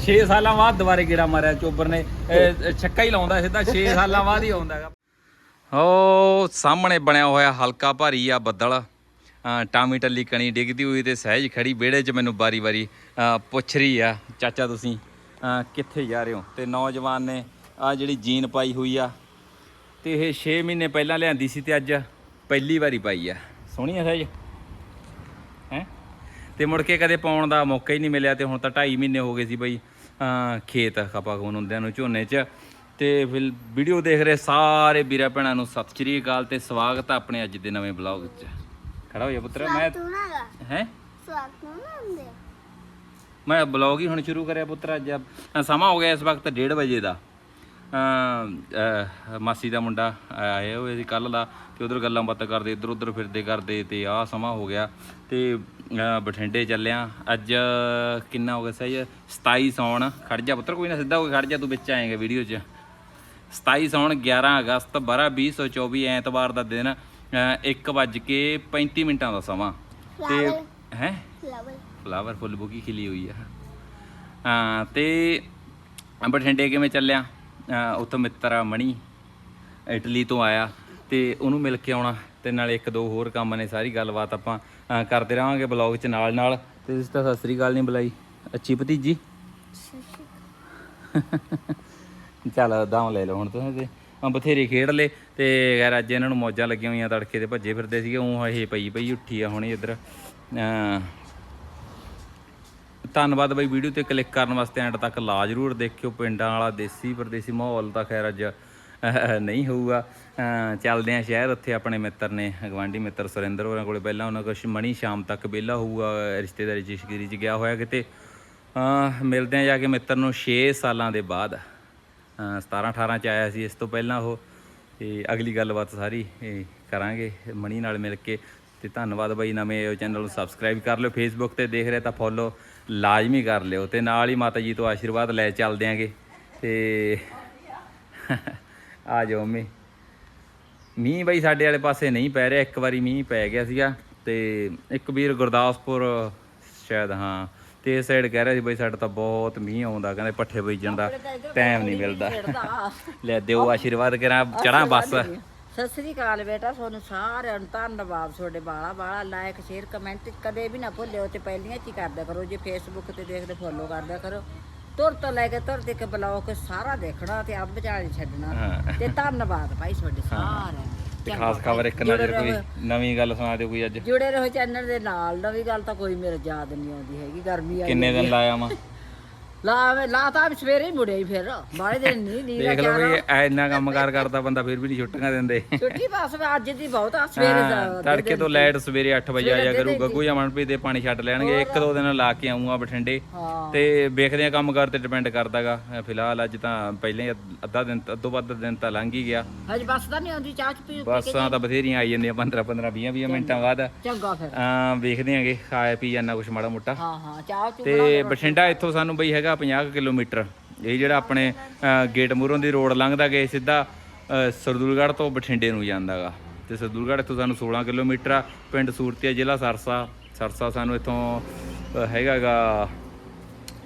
6 ਸਾਲਾਂ ਬਾਅਦ ਦੁਬਾਰੇ ਗੇੜਾ ਮਾਰਿਆ ਚੋਬਰ ਨੇ। ਇਹ ਛੱਕਾ ਹੀ ਲਾਉਂਦਾ ਸਿੱਧਾ 6 ਸਾਲਾਂ ਬਾਅਦ ਹੀ ਆਉਂਦਾ ਹੈਗਾ। ਓ ਸਾਹਮਣੇ ਬਣਿਆ ਹੋਇਆ ਹਲਕਾ ਭਾਰੀ ਆ ਬੱਦਲ। ਟਾਮੀ ਟੱਲੀ ਕਣੀ ਡਿੱਗਦੀ ਹੋਈ ਤੇ ਸਹਿਜ ਖੜੀ ਵਿਹੜੇ 'ਚ ਮੈਨੂੰ ਬਾਰੀ-ਬਾਰੀ ਅ, ਪੁੱਛ ਰਹੀ ਆ ਚਾਚਾ ਤੁਸੀਂ ਅ, ਕਿੱਥੇ ਜਾ ਰਹੇ ਹੋ? ਤੇ ਨੌਜਵਾਨ ਨੇ ਆ ਜਿਹੜੀ ਜੀਨ ਪਾਈ ਹੋਈ ਆ ਤੇ ਇਹ 6 ਮਹੀਨੇ ਪਹਿਲਾਂ ਲਿਆਂਦੀ ਸੀ ਤੇ ਅੱਜ ਪਹਿਲੀ ਵਾਰੀ ਪਾਈ ਆ। ਸੋਹਣੀ ਆ ਸਹਿਜ? ਹੈ? ਤੇ ਮੁੜ ਕੇ ਕਦੇ ਪਾਉਣ ਦਾ ਮੌਕਾ ਹੀ ਨਹੀਂ ਮਿਲਿਆ ਤੇ ਹੁਣ ਤਾਂ 2.5 ਮਹੀਨੇ ਹੋ ਗਏ ਸੀ ਬਈ ਖੇਤ ਖਪਾ ਖੂਨ ਹੁੰਦਿਆਂ ਨੂੰ ਝੋਨੇ 'ਚ। ਤੇ ਫਿਰ ਵੀਡੀਓ ਦੇਖ ਰਹੇ ਸਾਰੇ ਵੀਰਾਂ ਭੈਣਾਂ ਨੂੰ ਸਤਿ ਸ਼੍ਰੀ ਅਕਾਲ ਤੇ ਸਵਾਗਤ ਆ ਆਪਣੇ ਅੱਜ ਦੇ ਨਵੇਂ ਬਲੌਗ 'ਚ। ਖੜਾ ਹੋ ਜਾ ਪੁੱਤਰ ਮੈਂ ਹੈ। ਮੈਂ ਬਲੌਗ ਹੀ ਹੁਣ ਸ਼ੁਰੂ ਕਰਿਆ ਪੁੱਤਰ ਅੱਜ। ਸਮਾਂ ਹੋ ਗਿਆ ਇਸ ਵਕਤ 1:30 ਵਜੇ ਦਾ। ਮਾਸੀ ਦਾ ਮੁੰਡਾ ਆਇਆ ਹੋਇਆ ਸੀ ਕੱਲ ਦਾ ਤੇ ਉਧਰ ਗੱਲਾਂ ਬਾਤਾਂ ਕਰਦੇ ਇੱਧਰ ਉੱਧਰ ਫਿਰਦੇ ਕਰਦੇ ਤੇ ਆਹ ਸਮਾਂ ਹੋ ਗਿਆ ਤੇ ਬਠਿੰਡੇ ਚੱਲਿਆ। ਅੱਜ ਕਿੰਨਾ ਹੋ ਗਿਆ ਸਹੀ 27 ਸੌਣ। ਖੜ ਜਾ ਪੁੱਤਰ ਕੋਈ ਨਾ ਸਿੱਧਾ ਹੋ ਕੇ ਖੜ ਜਾ ਤੂੰ ਵਿੱਚ ਆਏਗਾ ਵੀਡੀਓ 'ਚ। 27 ਸੌਣ 11 ਅਗਸਤ 12 2024 ਐਤਵਾਰ ਦਾ ਦਿਨ 1:35 ਮਿੰਟਾਂ ਦਾ ਸਮਾਂ। ਤੇ ਹੈ? ਫਲਾਵਰ ਫੁੱਲ ਬੁਕੀ ਖਿਲੀ ਹੋਈ ਆ। ਤੇ ਬਠਿੰਡੇ ਕਿਵੇਂ ਚੱਲਿਆ? ਉੱਥੋਂ ਮਿੱਤਰ ਮਣੀ ਇਟਲੀ ਤੋਂ ਆਇਆ ਤੇ ਉਹਨੂੰ ਮਿਲ ਕੇ ਆਉਣਾ ਤੇ ਨਾਲ ਇੱਕ ਦੋ ਹੋਰ ਕੰਮ ਨੇ ਸਾਰੀ ਗੱਲਬਾਤ ਆਪਾਂ ਕਰਦੇ ਰਹਾਂਗੇ ਬਲੌਗ 'ਚ ਨਾਲ ਨਾਲ। ਤੇ ਤੁਸੀਂ ਤਾਂ ਸਤਿ ਸ੍ਰੀ ਅਕਾਲ ਨਹੀਂ ਬੁਲਾਈ। ਅੱਛੀ ਭਤੀਜੀ? ਚੱਲ ਦਾਮ ਲੈ ਲਓ ਹੁਣ ਤੁਸੀਂ ਤੇ। ਬਥੇਰੇ ਖੇਡ ਲੇ ਤੇ ਯਾਰ ਅੱਜ ਇਹਨਾਂ ਨੂੰ ਮੌਜਾਂ ਲੱਗੀਆਂ ਹੋਈਆਂ ਤੜਕੇ ਤੇ ਭੱਜੇ ਫਿਰਦੇ ਸੀਗੇ ਉਹ ਇਹ ਪਈ ਪਈ ਉੱਠੀ ਆ ਹੁਣ ਇੱਧਰ। ਧੰਨਵਾਦ ਬਈ ਵੀਡੀਓ ਤੇ ਕਲਿੱਕ ਕਰਨ ਵਾਸਤੇ ਐਂਡ ਤੱਕ ਲਾ ਜਰੂਰ ਦੇਖਿਓ ਪਿੰਡਾਂ ਵਾਲਾ ਦੇਸੀ ਪਰਦੇਸੀ ਮਾਹੌਲ ਤਾਂ ਖੈਰ ਅੱਜ ਨਹੀਂ ਹੋਊਗਾ। ਅਹ, ਚੱਲਦੇ ਆ ਸ਼ਹਿਰ ਉੱਥੇ ਆਪਣੇ ਮਿੱਤਰ ਨੇ ਗਵਾਂਢੀ ਮਿੱਤਰ ਸੁਰਿੰਦਰ ਹੋਰਾਂ ਕੋਲੇ ਪਹਿਲਾਂ ਉਹਨਾਂ ਕੋਲ ਮਣੀ ਸ਼ਾਮ ਤੱਕ ਵਿਹਲਾ ਹੋਊਗਾ ਰਿਸ਼ਤੇਦਾਰੀ ਚ ਸ਼ਗਿਰੀ ਚ ਗਿਆ ਹੋਇਆ ਕਿਤੇ। ਅਹ, ਮਿਲਦੇ ਆ ਜਾ ਕੇ ਮਿੱਤਰ ਨੂੰ 6 ਸਾਲਾਂ ਦੇ ਬਾਅਦ। ਅਹ 17 18 ਚ ਆਇਆ ਸੀ ਇਸ ਤੋਂ ਪਹਿਲਾਂ ਉਹ ਤੇ ਅਗਲੀ ਗੱਲਬਾਤ ਸਾਰੀ ਇਹ ਕਰਾਂਗੇ ਮਣੀ ਨਾਲ ਮਿਲ ਕੇ। ਤੇ ਧੰਨਵਾਦ ਬਾਈ ਨਵੇਂ ਚੈਨਲ ਨੂੰ। ਸਬਸਕ੍ਰਾਈਬ ਕਰ ਲਿਓ ਫੇਸਬੁੱਕ ਤੇ ਦੇਖ ਰਹੇ ਤਾਂ ਫੋਲੋ ਲਾਜ਼ਮੀ ਕਰ ਲਿਓ ਤੇ ਨਾਲ ਹੀ ਮਾਤਾ ਜੀ ਤੋਂ ਆਸ਼ੀਰਵਾਦ ਲੈ ਚੱਲਦੇ ਆਂਗੇ। ਤੇ ਆ ਜਾਓ ਮੀ ਮੀਂਹ ਬਈ ਸਾਡੇ ਵਾਲੇ ਪਾਸੇ ਨਹੀਂ ਪੈ ਰਿਹਾ ਇੱਕ ਵਾਰੀ ਮੀਂਹ ਪੈ ਗਿਆ ਸੀਗਾ ਤੇ ਇੱਕ ਵੀਰ ਗੁਰਦਾਸਪੁਰ ਸ਼ਾਇਦ ਹਾਂ ਤੇ ਇਸ ਸਾਈਡ ਕਹਿ ਰਿਹਾ ਸੀ ਬਈ ਸਾਡਾ ਤਾਂ ਬਹੁਤ ਮੀਂਹ ਆਉਂਦਾ ਕਹਿੰਦੇ ਪੱਠੇ ਬੀਜਣ ਦਾ ਟਾਈਮ ਨਹੀਂ ਮਿਲਦਾ। ਲੈ ਦਿਓ ਆਸ਼ੀਰਵਾਦ ਕਰਾਂ ਚੜਾਂ ਬੱਸ। ਸਤਿ ਸ੍ਰੀ ਅਕਾਲ ਬੇਟਾ ਤੁਹਾਨੂੰ ਸਾਰਿਆਂ ਨੂੰ ਧੰਨਵਾਦ ਤੁਹਾਡੇ ਬਾਲਾ ਬਾਲਾ ਲਾਇਕ ਸ਼ੇਅਰ ਕਮੈਂਟ ਕਦੇ ਵੀ ਨਾ ਭੁੱਲਿਓ ਤੇ ਪਹਿਲੀਆਂ ਚ ਹੀ ਕਰਦਿਆ ਕਰੋ ਜੇ ਫੇਸਬੁੱਕ ਤੇ ਦੇਖਦੇ ਫੋਲੋ ਕਰਦਿਆ ਕਰੋ। ਤੁਰ ਤੋਂ ਲੈ ਕੇ ਤੁਰ ਤੱਕ ਬਲੌਗ ਸਾਰਾ ਦੇਖਣਾ ਤੇ ਵਿਚਾਲੇ ਨੀ ਛੱਡਣਾ। ਤੇ ਧੰਨਵਾਦ ਭਾਈ ਤੁਹਾਡੇ ਸਾਰਿਆਂ ਨੂੰ। ਤੇ ਚੰਗਾ ਖਾਸ ਖਬਰ ਇੱਕ ਜੁੜੇ ਨਜ਼ਰ ਕੋਈ ਰਹੋ- ਨਵੀਂ ਗੱਲ ਸੁਣਾ ਦਿਓ ਕੋਈ ਅੱਜ। ਜੁੜੇ ਰਹੋ ਚੈਨਲ ਦੇ ਨਾਲ ਨਵੀਂ ਗੱਲ ਤਾਂ ਕੋਈ ਮੇਰੇ ਯਾਦ ਨਹੀਂ ਆਉਂਦੀ ਹੈਗੀ ਗਰਮੀ ਆਈ ਕਿੰਨੇ ਦਿਨ ਲਾਇਆ ਮੈਂ ਲਾ ਲਾ ਤਾਂ ਸਵੇਰੇ ਹੀ ਮੁੜਿਆ ਹੀ ਫਿਰ। ਬਾਰੇ ਦਿਨ ਨਹੀਂ ਨੀਂਦ ਦੇਖ ਲਓ ਵੀ ਐ ਇੰਨਾ ਕੰਮਕਾਰ ਕਰਦਾ ਬੰਦਾ ਫਿਰ ਵੀ ਨਹੀਂ ਛੁੱਟੀਆਂ ਦਿੰਦੇ। ਛੁੱਟੀ ਬਸ ਅੱਜ ਦੀ ਬਹੁਤ ਆ ਸਵੇਰੇ ਹਾਂ, ਦਾ ਤੜਕੇ ਤੋਂ ਲਾਈਟ ਸਵੇਰੇ 8 ਵਜੇ ਆਇਆ ਕਰੂ ਗੱਗੂ ਜਾਂ ਮਨਪ੍ਰੀਤ ਦੇ ਪਾਣੀ ਛੱਡ ਲੈਣਗੇ ਇੱਕ ਦੋ ਦਿਨ ਲਾ ਕੇ ਆਉਂਗਾ ਬਠਿੰਡੇ। ਹਾਂ। ਤੇ ਵੇਖਦੇ ਆ ਕੰਮਕਾਰ ਤੇ ਡਿਪੈਂਡ ਕਰਦਾਗਾ। ਫਿਲਹਾਲ ਅੱਜ ਤਾਂ ਪਹਿਲਾਂ ਹੀ ਅੱਧਾ ਦਿਨ ਅੱਧੋ ਵੱਧ ਦਿਨ ਤਾਂ ਲੰਘ ਹੀ ਗਿਆ। ਹਜ ਬੱਸ ਤਾਂ ਨਹੀਂ ਆਉਂਦੀ ਚਾਹ ਚ ਪੀ ਬੱਸਾਂ ਤਾਂ ਬਥੇਰੀਆਂ ਆਈ ਜਾਂਦੀਆਂ 15 15 20 20 ਮਿੰਟਾਂ ਬਾਅਦ। ਚੰਗਾ ਫਿਰ। ਆ ਵੇਖਦੇ ਆਂਗੇ ਖਾਇਆ ਪੀ ਜਾਨਾ ਕੁਛ ਮਾੜਾ ਮੋਟਾ। ਹਾਂ ਹਾਂ ਚਾਹ ਚੂ ਤੇ ਬਠਿੰਡਾ ਇੱਥੋਂ ਸਾਨੂੰ ਬਈ ਹੈਗਾ 50 ਕੁ ਕਿਲੋਮੀਟਰ। ਇਹ ਜਿਹੜਾ ਆਪਣੇ ਗੇਟ ਮੂਹਰੋਂ ਦੀ ਰੋਡ ਲੰਘਦਾ ਗਏ ਸਿੱਧਾ ਸਰਦੂਲਗੜ੍ਹ ਤੋਂ ਬਠਿੰਡੇ ਨੂੰ ਜਾਂਦਾਗਾ ਤੇ ਸਰਦੂਲਗੜ੍ਹ ਇੱਥੋਂ ਸਾਨੂੰ 16 ਕਿਲੋਮੀਟਰ ਆ ਪਿੰਡ ਸੂਰਤੀਆ ਜ਼ਿਲ੍ਹਾ ਸਰਸਾ। ਸਰਸਾ ਸਾਨੂੰ ਇੱਥੋਂ ਅ, ਹੈਗਾਗਾ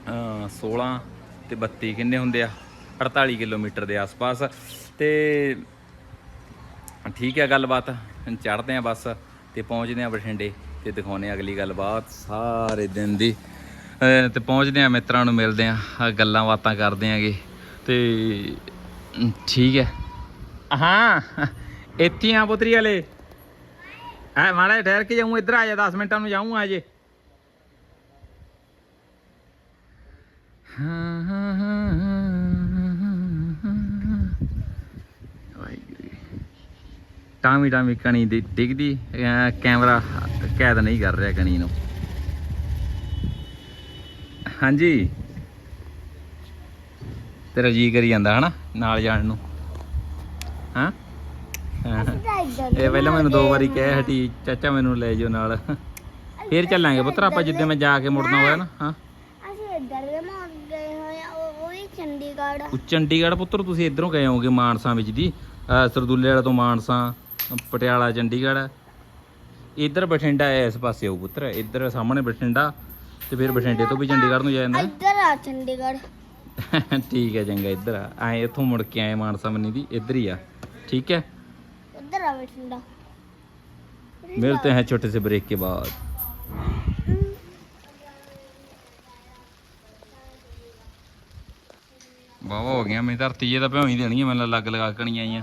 ਅ, 16 ਤੇ 32 ਕਿੰਨੇ ਹੁੰਦੇ ਆ? 48 ਕਿਲੋਮੀਟਰ ਦੇ ਆਸ-ਪਾਸ। ਤੇ ਠੀਕ ਹੈ ਗੱਲਬਾਤ ਚੜ੍ਹਦੇ ਆ ਬੱਸ ਤੇ ਪਹੁੰਚਦੇ ਆ ਬਠਿੰਡੇ ਤੇ ਦਿਖਾਉਨੇ ਆ ਅਗਲੀ ਗੱਲਬਾਤ ਸਾਰੇ ਦਿਨ ਦੀ। ਤੇ ਪਹੁੰਚਦੇ ਆ ਮਿੱਤਰਾਂ ਨੂੰ ਮਿਲਦੇ ਆ ਗੱਲਾਂ ਬਾਤਾਂ ਕਰਦੇ ਆਂਗੇ ਤੇ ਠੀਕ ਹੈ। ਹਾਂ ਇੱਥੇ ਆ ਪੁੱਤਰੀ ਵਾਲੇ। ਐ ਮਾੜਾ ਜਿਹਾ ਠਹਿਰ ਕੇ ਜਾਊਂ, ਇੱਧਰ ਆ ਜਾ 10 ਮਿੰਟਾਂ ਨੂੰ ਜਾਊਂ ਆ ਜੇ। ਹਾਂ ਹਾਂ ਵਾਹਿਗੁਰੂ ਟਾਮੀ ਟਾਮੀ ਕਣੀ ਦੀ ਡਿੱਗਦੀ ਕੈਮਰਾ ਕੈਦ ਨਹੀਂ ਕਰ ਰਿਹਾ ਕਣੀ ਨੂੰ। ਹਾਂਜੀ। ਤੇਰਾ ਜੀ ਕਰੀ ਜਾਂਦਾ ਹਨਾ ਨਾਲ ਜਾਣ ਨੂੰ। ਹਾਂ। ਇਹ ਪਹਿਲਾਂ ਮੈਨੂੰ ਦੋ ਵਾਰੀ ਕਹਿ ਹਟੀ ਚਾਚਾ ਮੈਨੂੰ ਲੈ ਜਾਓ ਨਾਲ। ਫੇਰ ਚੱਲਾਂਗੇ ਪੁੱਤਰ ਆਪਾਂ ਜਿੱਦੇ ਮੈਂ ਜਾ ਕੇ ਮੁੜਨਾ ਹੋਇਆ ਨਾ ਹਾਂ। ਅਸੀਂ ਇੱਧਰ ਦੇ ਮਾਰ ਗਏ ਹੋਏ ਆ ਉਹ ਉਹ ਵੀ ਚੰਡੀਗੜ੍ਹ। ਉਹ ਚੰਡੀਗੜ੍ਹ ਪੁੱਤਰ ਤੁਸੀਂ ਇਧਰੋਂ ਗਏ ਹੋਗੇ ਮਾਨਸਾ ਵਿੱਚ ਦੀ ਸਰਦੂਲੇ ਵਾਲਾ ਤੋਂ ਮਾਨਸਾ ਪਟਿਆਲਾ ਚੰਡੀਗੜ੍ਹ। ਇੱਧਰ ਬਠਿੰਡਾ ਹੈ ਇਸ ਪਾਸੇ ਆਉ ਪੁੱਤਰ ਇੱਧਰ ਸਾਹਮਣੇ ਬਠਿੰਡਾ। ਤੇ ਫਿਰ ਬਠਿੰਡੇ ਤੋਂ ਵੀ ਚੰਡੀਗੜ੍ਹ ਨੂੰ ਜਾ ਜਾਂਦਾ ਇੱਧਰ ਆ ਚੰਡੀਗੜ੍ਹ ਠੀਕ ਹੈ ਚੰਗਾ ਇੱਧਰ ਆ ਐ ਇੱਥੋਂ ਮੁੜ ਕੇ ਆਏ ਮਾਨਸਾ ਮੰਨੀ ਦੀ ਇੱਧਰ ਹੀ ਆ ਠੀਕ ਹੈ ਉੱਧਰ ਆ ਬਠਿੰਡਾ मिलते हैं छोटे से ब्रेक के बाद ਵਾਵਾ ਹੋ ਗਿਆ ਮੈਂ ਧਰਤੀ ਇਹ ਤਾਂ ਭਿਉਂ ਹੀ ਦੇਣੀ ਹੈ ਮੈਨੂੰ ਲੱਗ ਲਗਾ ਕਣੀਆਂ ਆਈਆਂ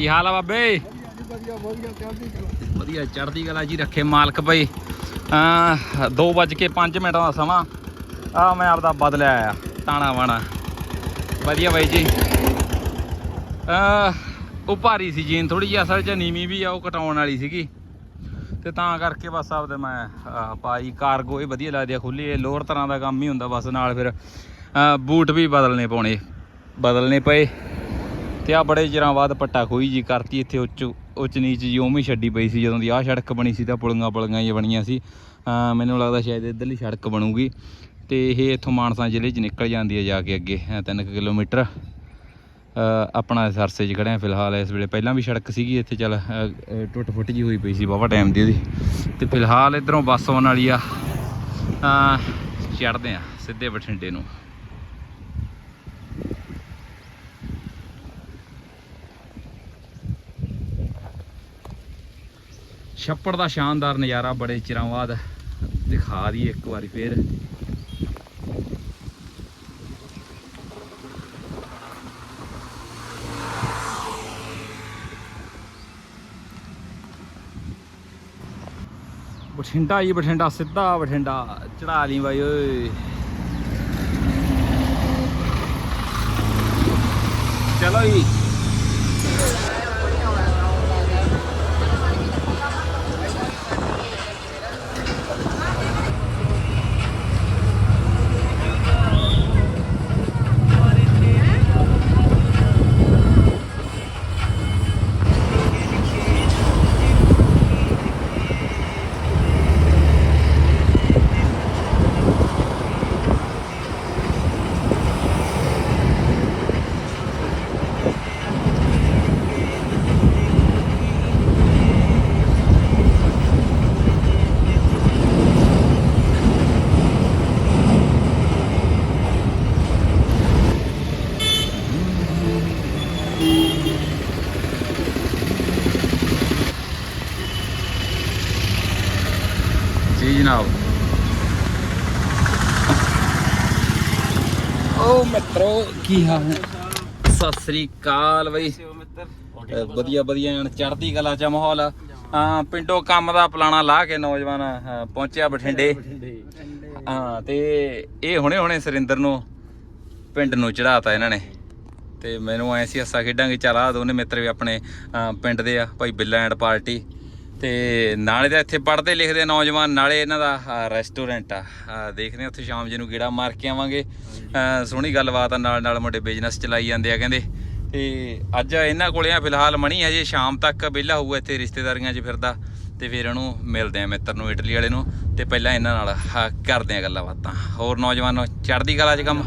ਕੀ ਹਾਲ ਆ ਬਾਬੇ? ਵਧੀਆ ਚੜ੍ਹਦੀ ਕਲਾ ਜੀ ਰੱਖੇ ਮਾਲਕ ਭਾਈ ਆ 2:05 ਮਿੰਟਾਂ ਦਾ ਸਮਾਂ। ਆ ਮੈਂ ਆਪਦਾ ਬਦਲਿਆ ਆ ਤਾਣਾ ਵਾਣਾ। ਵਧੀਆ ਬਾਈ ਜੀ। ਆ ਉਹ ਭਾਰੀ ਸੀ ਜੀਨ ਥੋੜੀ ਜਿਹੀ ਅਸਲ 'ਚ ਨੀਵੀਂ ਵੀ ਆ ਉਹ ਕਟਾਉਣ ਵਾਲੀ ਸੀਗੀ। ਤੇ ਤਾਂ ਕਰਕੇ ਬਸ ਆਪਦੇ ਮੈਂ ਆਹ, ਪਾਈ ਕਾਰਗੋ ਇਹ ਵਧੀਆ ਲੱਗਦੀ ਆ ਖੁੱਲੀ ਇਹ ਲੋਅਰ ਤਰ੍ਹਾਂ ਦਾ ਕੰਮ ਹੀ ਹੁੰਦਾ ਬਸ ਨਾਲ ਫਿਰ ਬੂਟ ਵੀ ਬਦਲਨੇ ਪਾਉਣੇ ਬਦਲਨੇ ਪਏ। ਤੇ ਆ ਬੜੇ ਚਿਰਾਂ ਬਾਅਦ ਪੱਟਾ ਖੋਈ ਜੀ ਕਰਤੀ ਇੱਥੇ ਉੱਚ ਉੱਚ ਨੀਚ ਜੀ, ਉਵੇਂ ਛੱਡੀ ਪਈ ਸੀ ਜਦੋਂ ਦੀ ਆਹ ਸੜਕ ਬਣੀ ਸੀ ਤਾਂ ਪੁਲੀਆਂ ਪੁਲੀਆਂ ਹੀ ਬਣੀਆਂ ਸੀ। ਮੈਨੂੰ ਲੱਗਦਾ ਸ਼ਾਇਦ ਇੱਧਰਲੀ ਸੜਕ ਬਣੂਗੀ। ਤੇ ਇਹ ਇੱਥੋਂ ਮਾਨਸਾ ਜ਼ਿਲ੍ਹੇ 'ਚ ਨਿਕਲ ਜਾਂਦੀ ਹੈ ਜਾ ਕੇ ਅੱਗੇ 3 ਕਿਲੋਮੀਟਰ। ਆਪਣਾ ਸਰਸੇ 'ਚ ਖੜੇ ਫਿਲਹਾਲ, ਇਸ ਵੇਲੇ ਪਹਿਲਾਂ ਵੀ ਸੜਕ ਸੀਗੀ ਇੱਥੇ, ਚੱਲ ਟੁੱਟ ਫੁੱਟ ਜੀ ਹੋਈ ਪਈ ਸੀ ਬਾਬਾ ਟਾਈਮ ਦੀ ਉਹਦੀ। ਤੇ ਫਿਲਹਾਲ ਇਧਰੋਂ ਬੱਸ ਆਉਣ ਵਾਲੀ ਆ। ਚੜਦੇ ਆ ਸਿੱਧੇ ਬਠਿੰਡੇ ਨੂੰ। ਛੱਪੜ ਦਾ ਸ਼ਾਨਦਾਰ ਨਜ਼ਾਰਾ ਬੜੇ ਚਿਰਾਂ ਬਾਅਦ ਦਿਖਾ ਦੀ ਇੱਕ ਵਾਰੀ ਫੇਰ। ਬਠਿੰਡਾ ਜੀ, ਬਠਿੰਡਾ ਸਿੱਧਾ, ਬਠਿੰਡਾ ਚੜਾ ਲਈ ਬਾਈ ਓਏ। ਚਲੋ ਜੀ। ਕੀ ਹਾਲ ਹੈ? ਸਤਿ ਸ੍ਰੀ ਅਕਾਲ ਬਈ। ਅਹ ਵਧੀਆ ਵਧੀਆ ਐਨ ਚੜ੍ਹਦੀ ਕਲਾ ਚ ਮਾਹੌਲ। ਆ ਹਾਂ ਪਿੰਡੋਂ ਕੰਮ ਦਾ ਪਲਾਣਾ ਲਾ ਕੇ ਨੌਜਵਾਨ ਅਹ, ਪਹੁੰਚਿਆ ਬਠਿੰਡੇ। ਹਾਂ ਤੇ ਇਹ ਹੁਣੇ ਹੁਣੇ ਸੁਰਿੰਦਰ ਨੂੰ ਪਿੰਡ ਨੂੰ ਚੜਾਤਾ ਇਹਨਾਂ ਨੇ। ਤੇ ਮੈਨੂੰ ਐ ਸੀ ਹੱਸਾ ਖੇਡਾਂਗੇ ਚੱਲ ਆ ਦੋਨੇ ਮਿੱਤਰ ਵੀ ਆਪਣੇ ਅਹ, ਪਿੰਡ ਦੇ ਆ ਭਾਈ ਬਿੱਲਾ ਐਂਡ ਪਾਰਟੀ। ਤੇ ਨਾਲੇ ਤਾਂ ਇੱਥੇ ਪੜ੍ਹਦੇ ਲਿਖਦੇ ਨੌਜਵਾਨ ਨਾਲੇ ਇਹਨਾਂ ਦਾ ਰੈਸਟੋਰੈਂਟ ਆ। ਦੇਖਦੇ ਆ ਉੱਥੇ ਸ਼ਾਮ ਜੀ ਨੂੰ ਗੇੜਾ ਮਾਰ ਕੇ ਆਵਾਂਗੇ। ਸੋਹਣੀ ਗੱਲਬਾਤ ਆ ਨਾਲ ਨਾਲ ਮੁੰਡੇ ਬਿਜ਼ਨਸ ਚਲਾਈ ਜਾਂਦੇ ਆ ਕਹਿੰਦੇ। ਤੇ ਅੱਜ ਇਹਨਾਂ ਕੋਲੇ ਆ ਫਿਲਹਾਲ ਮਣੀ ਹਜੇ ਸ਼ਾਮ ਤੱਕ ਵਿਹਲਾ ਹੋਊਗਾ ਇੱਥੇ ਰਿਸ਼ਤੇਦਾਰੀਆਂ 'ਚ ਫਿਰਦਾ। ਤੇ ਫਿਰ ਇਹਨੂੰ ਮਿਲਦੇ ਆ ਮਿੱਤਰ ਨੂੰ ਇਟਲੀ ਵਾਲੇ ਨੂੰ। ਤੇ ਪਹਿਲਾਂ ਇਹਨਾਂ ਨਾਲ ਕਰਦੇ ਆ ਗੱਲਾਂ ਬਾਤਾਂ ਹੋਰ ਨੌਜਵਾਨੋ ਚੜ੍ਹਦੀ ਕਲਾ 'ਚ ਕੰਮ?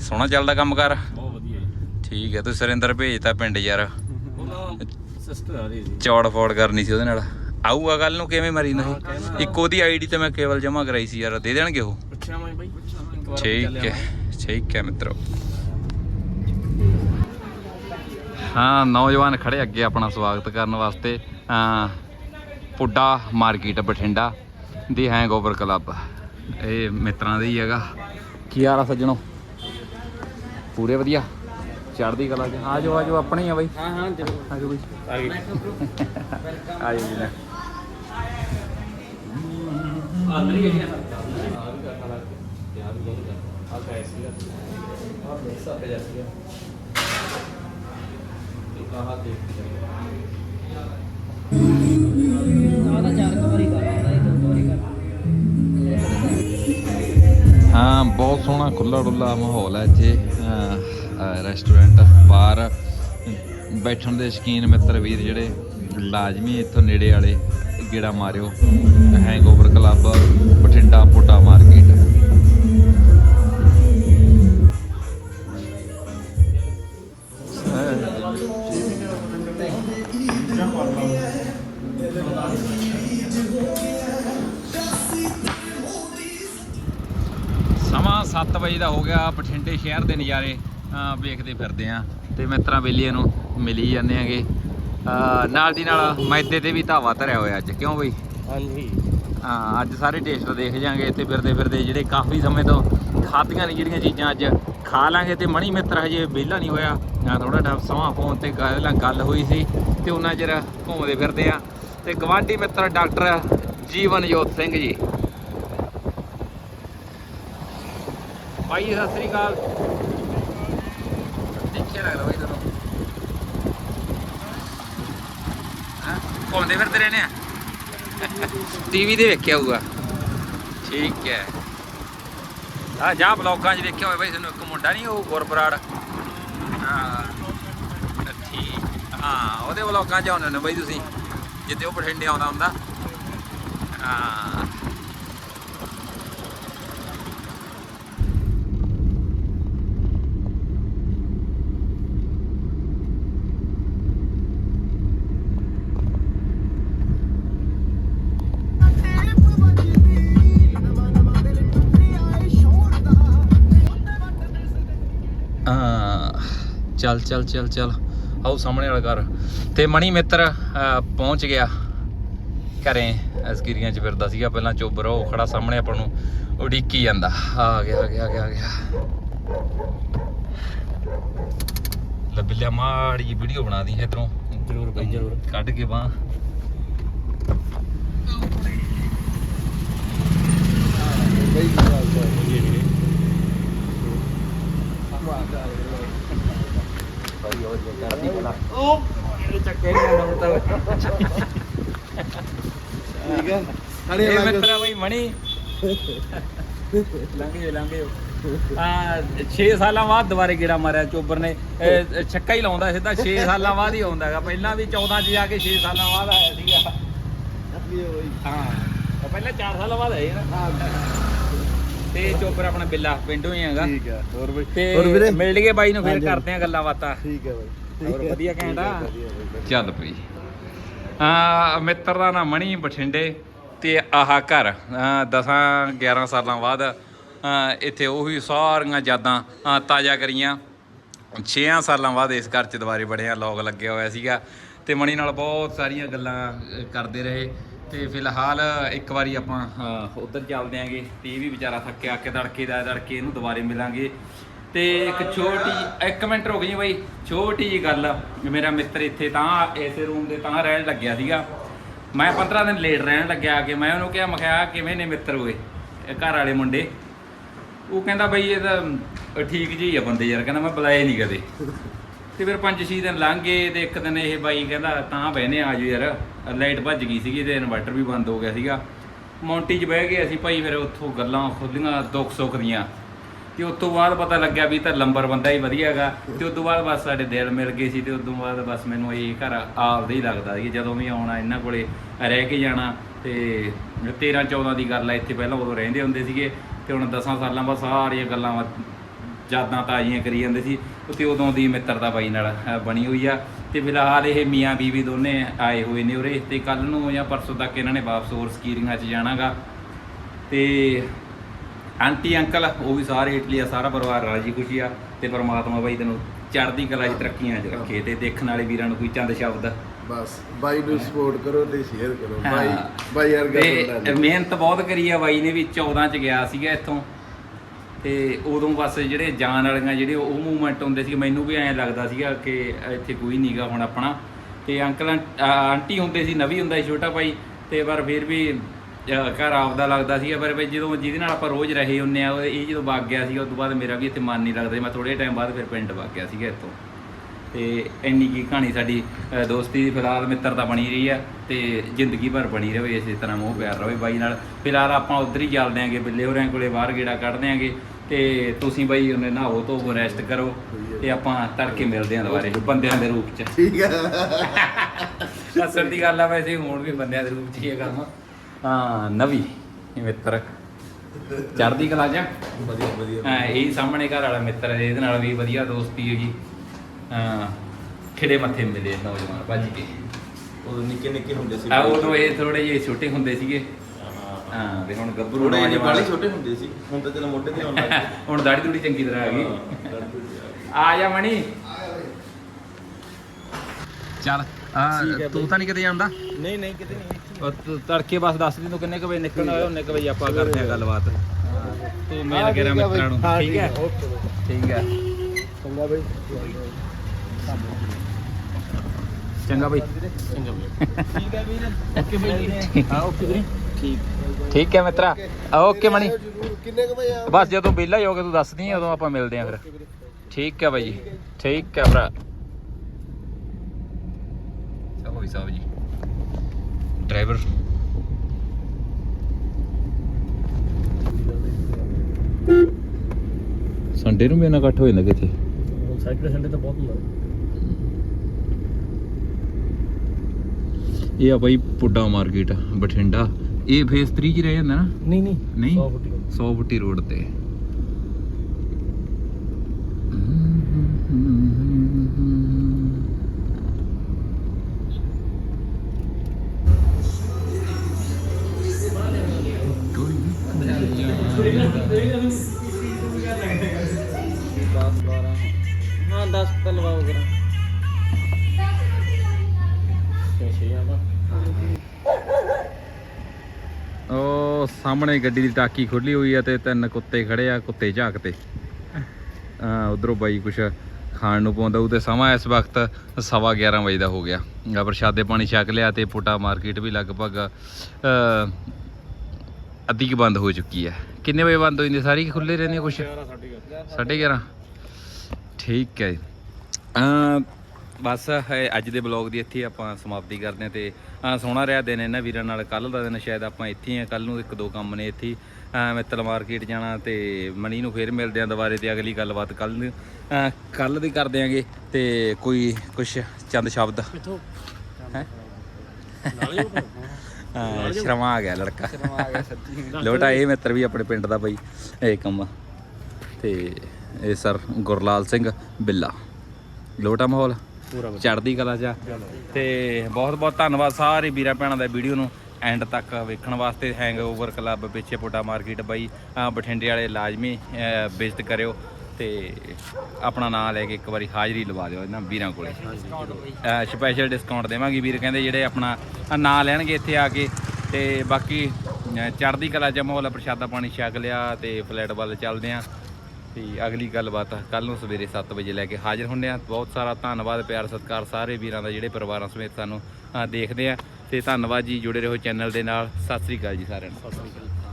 ਸੋਹਣਾ ਚੱਲਦਾ ਕੰਮ ਕਰ ਬਹੁਤ ਵਧੀਆ ਠੀਕ ਹੈ ਤੂੰ ਸੁਰਿੰਦਰ ਭੇਜਤਾ ਪਿੰਡ ਯਾਰ। ਸਿਸਟਰ ਆ ਰਹੀ ਸੀ ਚੌੜ ਫੋੜ ਕਰਨੀ ਸੀ ਉਹਦੇ ਨਾਲ। ਆਊਗਾ ਕੱਲ ਨੂੰ ਕਿਵੇਂ ਮਰੀ ਨਾ ਇੱਕ ਉਹਦੀ ਆਈਡੀ ਤੇ ਮੈਂ ਕੇਵਲ ਜਮਾ ਕਰਾਈ ਸੀ ਯਾਰ ਦੇ ਦੇਣਗੇ ਉਹ? ਪੁੱਛਿਆ ਮੈਂ ਬਾਈ। ਇੱਕ ਵਾਰ ਠੀਕ ਹੈ ਠੀਕ ਹੈ ਮਿੱਤਰੋ। ਹਾਂ ਨੌਜਵਾਨ ਖੜੇ ਅੱਗੇ ਆਪਣਾ ਸਵਾਗਤ ਕਰਨ ਵਾਸਤੇ ਪੁੱਡਾ ਮਾਰਕੀਟ ਬਠਿੰਡਾ ਦੀ ਹੈਂਗਓਵਰ ਕਲੱਬ ਇਹ ਮਿੱਤਰਾਂ ਦਾ ਹੀ ਹੈਗਾ। ਕੀ ਹਾਲ ਆ ਸੱਜਣੋ? ਪੂਰੇ ਵਧੀਆ? ਚੜ੍ਹਦੀ ਕਲਾ ਚ। ਆ ਜਾਓ ਆ ਜਾਓ ਆਪਣੇ ਹੀ ਆ ਬਾਈ। ਹਾਂ ਹਾਂ ਜਰੂਰ। ਆ ਜਾਓ ਬਾਈ। ਆ ਜਾਓ ਜੀ ਲੈ। ਅੰਦਰ ਹੀ ਆ ਬਹੁਤ ਆ। ਹਾਂ ਸੋਹਣਾ ਖੁੱਲਾ ਡੁੱਲਾ ਮਾਹੌਲ ਹੈ ਇੱਥੇ। Restaurant bar. ਬੈਠਣ ਦੇ ਸ਼ਕੀਨ ਮਿੱਤਰ ਵੀਰ ਜਿਹੜੇ ਲਾਜ਼ਮੀ ਇੱਥੋਂ ਨੇੜੇ ਵਾਲੇ ਗੇੜਾ ਮਾਰਿਓ। ਹੈਂਗਓਵਰ ਕਲੱਬ ਬਠਿੰਡਾ ਪੋਟਾ ਮਾਰਕੀਟ ਸਮਾਂ 7 ਵਜੇ ਦਾ ਹੋ ਗਿਆ ਬਠਿੰਡੇ ਸ਼ਹਿਰ ਦੇ ਨਜ਼ਾਰੇ। ਵੇਖਦੇ ਫਿਰਦੇ ਆ ਤੇ ਮਿੱਤਰਾਂ ਬੇਲੀਆਂ ਨੂੰ ਮਿਲੀ ਜਾਂਦੇ ਆਂਗੇ ਨਾਲ ਦੀ ਨਾਲ ਮੈਦੇ ਤੇ ਵੀ ਧਾਵਾ ਧਰਿਆ ਹੋਇਆ ਅੱਜ ਕਿਉਂ ਬਈ? ਹਾਂਜੀ। ਹਾਂ ਅੱਜ ਸਾਰੇ ਟੇਸਟ ਦੇਖ ਜਾਾਂਗੇ ਇੱਥੇ ਫਿਰਦੇ ਫਿਰਦੇ ਜਿਹੜੇ ਕਾਫੀ ਸਮੇਂ ਤੋਂ ਖਾਧੀਆਂ ਨੇ ਜਿਹੜੀਆਂ ਚੀਜ਼ਾਂ ਅੱਜ। ਖਾ ਲਾਂਗੇ ਤੇ ਮਣੀ ਮਿੱਤਰ ਹਜੇ ਵਿਹਲਾ ਨਹੀਂ ਹੋਇਆ। ਥੋੜਾ ਟਾਈਮ ਸਮਾਂ ਫੋਨ ਤੇ ਗੱਲ ਗੱਲ ਹੋਈ ਸੀ ਤੇ ਉਹਨਾਂ ਚਿਰ ਘੁੰਮਦੇ ਫਿਰਦੇ ਆ ਤੇ ਗਵਾਂਢੀ ਮਿੱਤਰ ਡਾਕਟਰ ਜੀਵਨਜੋਤ ਸਿੰਘ ਜੀ। ਭਾਈ ਸਤਿ ਸ੍ਰੀ ਅਕਾਲ। ਲੱਗਦਾ ਭਾਈ ਤੁਹਾਨੂੰ ਹਾਂ? ਘੁੰਮਦੇ ਫਿਰਦੇ ਰਹਿੰਦੇ ਆ। ਟੀਵੀ ਤੇ ਵੇਖਿਆ ਹੋਊਗਾ। ਠੀਕ ਹੈ। ਆ ਜਾ ਬਲੌਗਾਂ 'ਚ ਦੇਖਿਆ ਹੋਵੇ ਬਈ ਤੁਹਾਨੂੰ ਇੱਕ ਮੁੰਡਾ ਨਹੀਂ ਉਹ ਗੁਰਬਰਾੜ ਹਾਂ। ਠੀਕ। ਹਾਂ, ਉਹਦੇ ਬਲੌਗਾਂ 'ਚ ਆਉਂਦੇ ਨੇ ਬਈ ਤੁਸੀਂ। ਜਿੱਤੇ ਉਹ ਬਠਿੰਡੇ ਆਉਂਦਾ ਹੁੰਦਾ। ਹਾਂ। ਚੱਲ ਚੱਲ ਚੱਲ ਚੱਲ। ਆਓ ਸਾਹਮਣੇ ਵਾਲਾ ਘਰ। ਤੇ ਮਣੀ ਮਿੱਤਰ ਪਹੁੰਚ ਗਿਆ। ਘਰੇ ਅਸਕੀਰੀਆਂ ਚ ਫਿਰਦਾ ਸੀਗਾ। ਪਹਿਲਾਂ ਚੋਬਰ ਉਹ ਖੜਾ ਸਾਹਮਣੇ ਆਪਾਂ ਨੂੰ ਉਡੀਕੀ ਜਾਂਦਾ। ਆ ਗਿਆ ਆ ਗਿਆ ਆ ਗਿਆ ਆ ਗਿਆ। ਲੱਭੀ ਲਿਆ ਮਾੜੀ ਜੀ ਵੀਡੀਓ ਬਣਾ ਦੀ ਇਧਰੋਂ। ਜ਼ਰੂਰ ਬਾਈ ਜ਼ਰੂਰ। ਕੱਢ ਕੇ ਬਾਹ। ਬਾਈ ਜੀ। ਠੀਕ ਹੈ ਇਹ ਮਿੱਤਰਾ ਬਈ ਮਣੀ। ਲੰਘੇ ਲੰਘੇ ਆ 6 ਸਾਲਾਂ ਬਾਅਦ ਦੁਬਾਰੇ ਗੇੜਾ ਮਾਰਿਆ ਚੋਬਰ ਨੇ। ਛੱਕਾ ਹੀ ਲਾਉਂਦਾ ਸਿੱਧਾ 6 ਸਾਲਾਂ ਬਾਅਦ ਹੀ ਆਉਂਦਾ ਹੈਗਾ। ਪਹਿਲਾਂ ਵੀ 14 ਚ ਜਾ ਕੇ 6 ਸਾਲਾਂ ਬਾਅਦ ਆਇਆ ਸੀਗਾ। ਹਾਂ। ਪਹਿਲਾਂ 4 ਸਾਲਾਂ ਬਾਅਦ ਆਇਆ ਨਾ। ਤੇ ਚੋਬਰ ਆਪਣਾ ਬਿੱਲਾ ਪਿੰਡੋਂ ਹੀ ਹੈਗਾ। ਠੀਕ ਹੈ ਹੋਰ ਬਈ ਤੇ ਹੋਰ ਵੀਰੇ? ਮਿਲ ਗਏ ਬਾਈ ਨੂੰ ਫਿਰ। ਕਰਦੇ ਆ ਗੱਲਾਂ ਬਾਤਾਂ। ਠੀਕ ਹੈ ਬਾਈ। ਹੋਰ ਵਧੀਆ ਆ? ਬਾਈ ਚੱਲ ਪਈ ਆ ਮਿੱਤਰ ਦਾ ਨਾਮ ਮਣੀ ਬਠਿੰਡੇ ਤੇ ਆਹ ਘਰ ਅਹ ਦਸਾਂ 11 ਸਾਲਾਂ ਬਾਅਦ ਇੱਥੇ ਉਹੀ ਸਾਰੀਆਂ ਯਾਦਾਂ ਤਾਜ਼ਾ ਕਰੀਆਂ। 6 ਸਾਲਾਂ ਬਾਅਦ ਇਸ ਘਰ 'ਚ ਦੁਬਾਰੇ ਬੜਿਆ ਲੋਕ ਲੱਗਿਆ ਹੋਇਆ ਸੀਗਾ। ਤੇ ਮਣੀ ਨਾਲ ਬਹੁਤ ਸਾਰੀਆਂ ਗੱਲਾਂ ਕਰਦੇ ਰਹੇ। ਤੇ ਫਿਲਹਾਲ ਇੱਕ ਵਾਰੀ ਆਪਾਂ ਉਧਰ ਚੱਲਦੇ ਆਂਗੇ ਤੇ ਇਹ ਵੀ ਵਿਚਾਰਾ ਥੱਕਿਆ ਕੇ ਤੜਕੇ ਦਾ ਤੜਕੇ ਇਹਨੂੰ ਦੁਬਾਰੇ ਮਿਲਾਂਗੇ। ਤੇ ਇੱਕ ਛੋਟੀ, ਇੱਕ ਮਿੰਟ ਰੁਕ ਜੀ ਬਾਈ, ਛੋਟੀ ਜੀ ਗੱਲ ਆ। ਮੇਰਾ ਮਿੱਤਰ ਇੱਥੇ ਤਾਂ ਇਸੇ ਰੂਮ ਦੇ ਤਾਂ ਰਹਿਣ ਲੱਗਿਆ ਸੀਗਾ। ਮੈਂ 15 ਦਿਨ ਲੇਟ ਰਹਿਣ ਲੱਗਿਆ ਕਿ, ਮੈਂ ਉਹਨੂੰ ਕਿਹਾ, ਮੈਂ ਕਿਵੇਂ ਨੇ ਮਿੱਤਰ ਹੋਏ ਇਹ ਘਰ ਵਾਲੇ ਮੁੰਡੇ। ਉਹ ਕਹਿੰਦਾ ਬਈ, ਇਹ ਤਾਂ ਠੀਕ ਜੀ ਆ ਬੰਦੇ ਯਾਰ, ਕਹਿੰਦਾ ਮੈਂ ਬੁਲਾਏ ਨਹੀਂ ਕਦੇ। ਤੇ ਫਿਰ 5-6 ਦਿਨ ਲੰਘ ਗਏ ਤੇ ਇੱਕ ਦਿਨ ਇਹ ਬਾਈ ਕਹਿੰਦਾ, ਤਾਂ ਬਹਿਨੇ ਆ ਜਾਓ ਯਾਰ। ਲਾਈਟ ਭੱਜ ਗਈ ਸੀਗੀ ਤੇ ਇਨਵਰਟਰ ਵੀ ਬੰਦ ਹੋ ਗਿਆ ਸੀਗਾ। ਮੌਂਟੀ 'ਚ ਬਹਿ ਗਏ ਅਸੀਂ ਭਾਈ, ਫਿਰ ਉੱਥੋਂ ਗੱਲਾਂ ਖੁੱਲੀਆਂ ਦੁੱਖ ਸੁੱਖ ਦੀਆਂ। ਤੇ ਉਸ ਤੋਂ ਬਾਅਦ ਪਤਾ ਲੱਗਿਆ ਵੀ ਤਾਂ ਲੰਬਰ ਬੰਦਾ ਹੀ ਵਧੀਆ ਹੈਗਾ। ਤੇ ਉਸ ਤੋਂ ਬਾਅਦ ਬਸ ਸਾਡੇ ਦਿਲ ਮਿਲ ਗਏ ਸੀ ਤੇ ਉਸ ਤੋਂ ਬਾਅਦ ਬਸ ਮੈਨੂੰ ਇਹ ਘਰ ਆਪਦਾ ਹੀ ਲੱਗਦਾ ਸੀ ਜਦੋਂ ਵੀ ਆਉਣਾ, ਇਹਨਾਂ ਕੋਲੇ ਰਹਿ ਕੇ ਜਾਣਾ ਤੇ 13 14 ਦੀ ਗੱਲ ਆ, ਇੱਥੇ ਪਹਿਲਾਂ ਉਦੋਂ ਰਹਿੰਦੇ ਹੁੰਦੇ ਸੀਗੇ ਤੇ ਹੁਣ 10 ਸਾਲਾਂ ਬਾਅਦ ਸਾਰੀਆਂ ਗੱਲਾਂ ਵਾ- ਯਾਦਾਂ ਤਾਜ਼ੀਆਂ ਕਰੀ ਜਾਂਦੇ ਸੀ ਤੇ ਉਦੋਂ ਦੀ ਮਿੱਤਰਤਾ ਬਾਈ ਨਾਲ ਬਣੀ ਹੋਈ ਆ। ਤੇ ਫਿਲਹਾਲ ਇਹ ਮੀਆਂ ਬੀਵੀ ਦੋਨੇ ਆਏ ਹੋਏ ਨੇ ਉਰੇ ਤੇ ਕੱਲ ਨੂੰ ਜਾਂ ਪਰਸੋਂ ਤੱਕ ਇਹਨਾਂ ਨੇ ਵਾਪਸ ਹੋਰ ਸਕੀਰੀਆਂ 'ਚ ਜਾਣਾਗਾ। ਤੇ ਆਂਟੀ ਅੰਕਲ ਉਹ ਵੀ ਸਾਰੇ ਇਟਲੀ ਆ ਸਾਰਾ ਪਰਿਵਾਰ ਰਾਜੀ ਖੁਸ਼ੀ ਆ ਤੇ ਪਰਮਾਤਮਾ ਬਾਈ ਤੈਨੂੰ ਚੜ੍ਹਦੀ ਕਲਾ 'ਚ ਤਰੱਕੀਆਂ 'ਚ ਰੱਖੇ ਤੇ ਦੇਖਣ ਵਾਲੇ ਵੀਰਾਂ ਨੂੰ ਕੋਈ ਚੰਦ ਸ਼ਬਦ। ਬਸ ਬਾਈ ਨੂੰ ਸਪੋਰਟ ਕਰੋ ਤੇ ਸ਼ੇਅਰ ਕਰੋ। ਬਾਈ ਬਾਈ ਯਾਰ ਗੱਲ ਮਿਹਨਤ ਬਹੁਤ ਕਰੀ ਆ ਬਾਈ ਨੇ ਵੀ 14 ਚ ਗਿਆ ਸੀਗਾ ਇੱਥੋਂ। ਤੇ ਉਦੋਂ ਬਸ ਜਿਹੜੇ ਜਾਣ ਵਾਲੀਆਂ ਜਿਹੜੇ ਉਹ ਮੂਵਮੈਂਟ ਹੁੰਦੇ ਸੀ ਮੈਨੂੰ ਵੀ ਐਂ ਲੱਗਦਾ ਸੀਗਾ ਕਿ ਇੱਥੇ ਕੋਈ ਨਹੀਂਗਾ ਹੁਣ ਆਪਣਾ। ਤੇ ਅੰਕਲ ਆਂ- ਆਂਟੀ ਹੁੰਦੇ ਸੀ, ਨਵੀ ਹੁੰਦਾ ਸੀ ਛੋਟਾ ਭਾਈ, ਤੇ ਪਰ ਫਿਰ ਵੀ ਘਰ ਆਪਦਾ ਲੱਗਦਾ ਸੀਗਾ। ਪਰ ਵੀ ਜਦੋਂ ਜਿਹਦੇ ਨਾਲ ਆਪਾਂ ਰੋਜ਼ ਰਹੇ ਹੁੰਨੇ ਆ ਇਹ ਜਦੋਂ ਵਗ ਗਿਆ ਸੀਗਾ ਉਸ ਤੋਂ ਬਾਅਦ ਮੇਰਾ ਵੀ ਇੱਥੇ ਮਨ ਨਹੀਂ ਲੱਗਦਾ ਮੈਂ ਥੋੜੇ ਟਾਈਮ ਬਾਅਦ ਫਿਰ ਪਿੰਡ ਵਗ ਗਿਆ ਸੀਗਾ ਇੱਥੋਂ। ਤੇ ਇੰਨੀ ਕੀ ਕਹਾਣੀ ਸਾਡੀ ਦੋਸਤੀ ਦੀ ਫਿਲਹਾਲ ਮਿੱਤਰਤਾ ਬਣੀ ਰਹੀ ਆ, ਤੇ ਜ਼ਿੰਦਗੀ ਭਰ ਬਣੀ ਰਹੇ, ਇਸੇ ਤਰ੍ਹਾਂ ਮੋਹ ਪਿਆਰ ਰਹੇ ਬਾਈ ਨਾਲ। ਫਿਲਹਾਲ ਆਪਾਂ ਉਧਰ ਹੀ ਚੱਲਦੇ ਆਂਗੇ, ਬਿੱਲੇ ਹੋਰਾਂ ਕੋਲੇ ਬਾਹਰ ਗੇੜਾ ਕੱਢਦੇ ਆਂਗੇ। ਤੇ ਤੁਸੀਂ ਬਾਈ ਉਹਨੇ ਨਹਾਓ ਤੋਂ ਰੈਸਟ ਕਰੋ ਤੇ ਆਪਾਂ ਤੜਕੇ ਮਿਲਦੇ ਆਂ ਦੁਬਾਰੇ ਬੰਦਿਆਂ ਦੇ ਰੂਪ ਚ। ਠੀਕ ਹੈ ਅਸਲ ਦੀ ਗੱਲ ਆ ਵੈਸੇ ਹੁਣ ਵੀ ਬੰਦਿਆਂ ਦੇ ਰੂਪ ਚ ਹੀ ਇਹ ਕੰਮ। ਹਾਂ ਨਵੀ ਮਿੱਤਰ ਚੜ੍ਹਦੀ ਕਲਾ ਜਾ ਵਧੀਆ ਵਧੀਆ। ਹਾਂ ਇਹ ਸਾਹਮਣੇ ਘਰ ਵਾਲਾ ਮਿੱਤਰ ਹੈ ਇਹਦੇ ਨਾਲ ਵੀ ਵਧੀਆ ਦੋਸਤੀ ਹੈਗੀ ਹਾਂ ਖਿੜੇ ਮੱਥੇ ਮਿਲੇ ਨੌਜਵਾਨ ਭੱਜ ਕੇ। ਉਹ ਨਿੱਕੇ ਨਿੱਕੇ ਹੁੰਦੇ ਸੀ। ਆ ਉਦੋਂ ਇਹ ਥੋੜੇ ਜਿਹੇ ਛੋਟੇ ਹੁੰਦੇ ਸੀਗੇ। ਹਾਂ ਤੇ ਹੁਣ ਗੱਭਰੂ ਥੋੜੇ ਜਿਹੇ ਬਾਲੀ ਛੋਟੇ ਹੁੰਦੇ ਸੀ ਹੁਣ ਤਾਂ ਚਲੋ ਮੋਢੇ ਤੇ ਆਉਣ ਲੱਗ ਗਏ। ਹੁਣ ਦਾੜੀ ਦੂੜੀ ਚੰਗੀ ਤਰ੍ਹਾਂ ਆ ਗਈ। ਆ ਜਾ ਮਣੀ। ਚੱਲ ਆ ਤੂੰ ਤਾਂ ਨਹੀਂ ਕਿਤੇ ਜਾਂਦਾ? ਨਹੀਂ ਨਹੀਂ ਕਿਤੇ ਨਹੀਂ। ਤੜਕੇ ਬਸ ਦੱਸ ਦੀ ਤੂੰ ਕਿੰਨੇ ਕੁ ਵਜੇ ਨਿਕਲਣਾ ਹੋਇਆ ਉਹਨੇ ਕੁ ਵਜੇ ਆਪਾਂ ਕਰਦੇ ਆ ਗੱਲਬਾਤ। ਤੂੰ ਮੇਲ ਕੇ ਰਾ ਮਿੱਤਰਾਂ ਨੂੰ। ਠੀਕ ਹੈ? ਠੀਕ ਹੈ। ਚੰਗਾ ਬਾਈ। ਚੰਗਾ ਬਈ। ਠੀਕ ਹੈ ਵੀਰ। ਓਕੇ ਬਾਈ। ਹਾਂ ਓਕੇ ਵੀਰੇ। ਠੀਕ। ਠੀਕ ਹੈ ਮਿੱਤਰਾ। ਓਕੇ ਮਣੀ। ਕਿੰਨੇ ਕੁ ਵਜੇ ਆ? ਬਸ ਜਦੋਂ ਵਿਹਲਾ ਹੀ ਹੋਗੇ ਤੂੰ ਦੱਸ ਦੀ ਉਦੋਂ ਆਪਾਂ ਮਿਲਦੇ ਆਂ ਫਿਰ। ਠੀਕ ਹੈ ਬਾਈ ਜੀ। ਠੀਕ ਹੈ ਭਰਾ। ਚਲੋ ਵੀ ਸਾਹਿਬ ਜੀ। ਡਰਾਈਵਰ। ਸੰਡੇ ਨੂੰ ਵੀ ਇਹਨਾਂ ਇਕੱਠ ਹੋ ਜਾਂਦਾ ਕਿਤੇ। ਸੈਟਰਡੇ ਸੰਡੇ ਤਾਂ ਬਹੁਤ ਹੁੰਦਾ। ਇਹ ਆ ਬਾਈ ਪੁੱਡਾ ਮਾਰਕੀਟ ਬਠਿੰਡਾ। ਇਹ ਫੇਸ 3 ਚ ਰਹਿ ਜਾਂਦਾ ਨਾ? ਨਹੀਂ ਨਹੀਂ। ਨਹੀਂ? 100 ਫੁੱਟੀ 100 ਫੁੱਟੀ ਰੋਡ ਤੇ। ਹਾਂ 10 ਤਾਂ ਲਵਾਓ ਕਰਾਂ ਉਹ ਸਾਹਮਣੇ ਗੱਡੀ ਦੀ ਟਾਕੀ ਖੁੱਲੀ ਹੋਈ ਆ ਤੇ ਤਿੰਨ ਕੁੱਤੇ ਖੜੇ ਆ ਕੁੱਤੇ ਝਾਕਤੇ ਆ ਉਧਰੋਂ ਬਾਈ ਕੁਛ ਖਾਣ ਨੂੰ ਪਾਉਂਦਾ ਉਹ ਤੇ ਸਮਾਂ ਇਸ ਵਕਤ ਸਵਾ 11 ਵਜੇ ਦਾ ਹੋ ਗਿਆ। ਆ ਪ੍ਰਸ਼ਾਦੇ ਪਾਣੀ ਛਕ ਲਿਆ ਤੇ ਪੁੱਟਾ ਮਾਰਕੀਟ ਵੀ ਲਗਭਗ ਅੱਧੀ ਕੁ ਬੰਦ ਹੋ ਚੁੱਕੀ ਹੈ ਕਿੰਨੇ ਵਜੇ ਬੰਦ ਹੋ ਜਾਂਦੀ? ਸਾਰੀ ਖੁੱਲੇ ਰਹਿੰਦੀ ਕੁਛ? ਸਾਢੇ 11 ਠੀਕ ਹੈ ਜੀ। ਬਸ ਅੱਜ ਦੇ ਬਲੌਗ ਦੀ ਇੱਥੇ ਆਪਾਂ ਸਮਾਪਤੀ ਕਰਦੇ ਹਾਂ ਤੇ ਸੋਹਣਾ ਰਿਹਾ ਦਿਨ ਇਹਨਾਂ ਵੀਰਾਂ ਨਾਲ। ਕੱਲ ਦਾ ਦਿਨ ਸ਼ਾਇਦ ਆਪਾਂ ਇੱਥੇ ਹੀ ਆ ਕੱਲ ਨੂੰ ਇੱਕ ਦੋ ਕੰਮ ਨੇ ਇੱਥੇ ਮਿੱਤਲ ਮਾਰਕੀਟ ਜਾਣਾ ਤੇ ਮਣੀ ਨੂੰ ਫੇਰ ਮਿਲਦੇ ਆਂ ਦੁਬਾਰੇ ਤੇ ਅਗਲੀ ਗੱਲਬਾਤ ਕੱਲ ਨੂੰ। ਕੱਲ ਦੀ ਕਰ ਦਿਆਂਗੇ ਤੇ ਕੋਈ ਕੁਛ ਚੰਦ ਸ਼ਬਦ। ਹੈ? ਸ਼ਰਮਾ ਆ ਗਿਆ ਲੜਕਾ। ਲੋਟਾ ਇਹ ਮਿੱਤਰ ਵੀ ਆਪਣੇ ਪਿੰਡ ਦਾ ਬਈ ਇਹ ਕੰਮ। ਤੇ ਇਹ ਸਰ ਗੁਰਲਾਲ ਸਿੰਘ ਬਿੱਲਾ। ਲੋਟਾ ਮਾਹੌਲ। ਚੜ੍ਹਦੀ ਕਲਾ ਚ ਆ। ਤੇ ਬਹੁਤ ਬਹੁਤ ਧੰਨਵਾਦ ਸਾਰੇ ਵੀਰਾਂ ਭੈਣਾਂ ਦਾ ਵੀਡੀਓ ਨੂੰ ਐਂਡ ਤੱਕ ਵੇਖਣ ਵਾਸਤੇ। ਹੈਂਗਓਵਰ ਕਲੱਬ ਪਿੱਛੇ ਪੋਟਾ ਮਾਰਕੀਟ ਬਾਈ ਬਠਿੰਡੇ ਵਾਲੇ ਲਾਜ਼ਮੀ ਵਿਜ਼ਿਟ ਕਰਿਓ ਤੇ ਆਪਣਾ ਨਾਮ ਲੈ ਕੇ ਇੱਕ ਵਾਰੀ ਹਾਜ਼ਰੀ ਲਵਾ ਦਿਓ ਇਹਨਾਂ ਵੀਰਾਂ ਕੋਲੇ। ਸਪੈਸ਼ਲ ਡਿਸਕਾਊਂਟ ਦੇਵਾਂਗੇ ਵੀਰ, ਕਹਿੰਦੇ ਜਿਹੜੇ ਆਪਣਾ ਅਹ ਨਾਂ ਲੈਣਗੇ ਇੱਥੇ ਆ ਕੇ। ਤੇ ਬਾਕੀ ਚੜ੍ਹਦੀ ਕਲਾ ਚ ਮਾਹੌਲ ਪ੍ਰਸ਼ਾਦਾ ਪਾਣੀ ਛਕ ਲਿਆ ਤੇ ਫਲੈਟ ਵੱਲ ਚੱਲਦੇ ਆਂ। ਤੇ ਅਗਲੀ ਗੱਲਬਾਤ ਕੱਲ ਨੂੰ ਸਵੇਰੇ 7 ਵਜੇ ਲੈ ਕੇ ਹਾਜ਼ਰ ਹੁੰਦੇ ਆ ਬਹੁਤ ਸਾਰਾ ਧੰਨਵਾਦ, ਪਿਆਰ, ਸਤਿਕਾਰ ਸਾਰੇ ਵੀਰਾਂ ਦਾ, ਜਿਹੜੇ ਪਰਿਵਾਰਾਂ ਸਮੇਤ ਸਾਨੂੰ ਦੇਖਦੇ ਆ। ਤੇ ਧੰਨਵਾਦ ਜੀ, ਜੁੜੇ ਰਹੋ ਚੈਨਲ ਦੇ ਨਾਲ। ਸਤਿ ਸ੍ਰੀ ਅਕਾਲ ਜੀ ਸਾਰਿਆਂ ਨੂੰ। ਸਤਿ ਸ੍ਰੀ ਅਕਾਲ।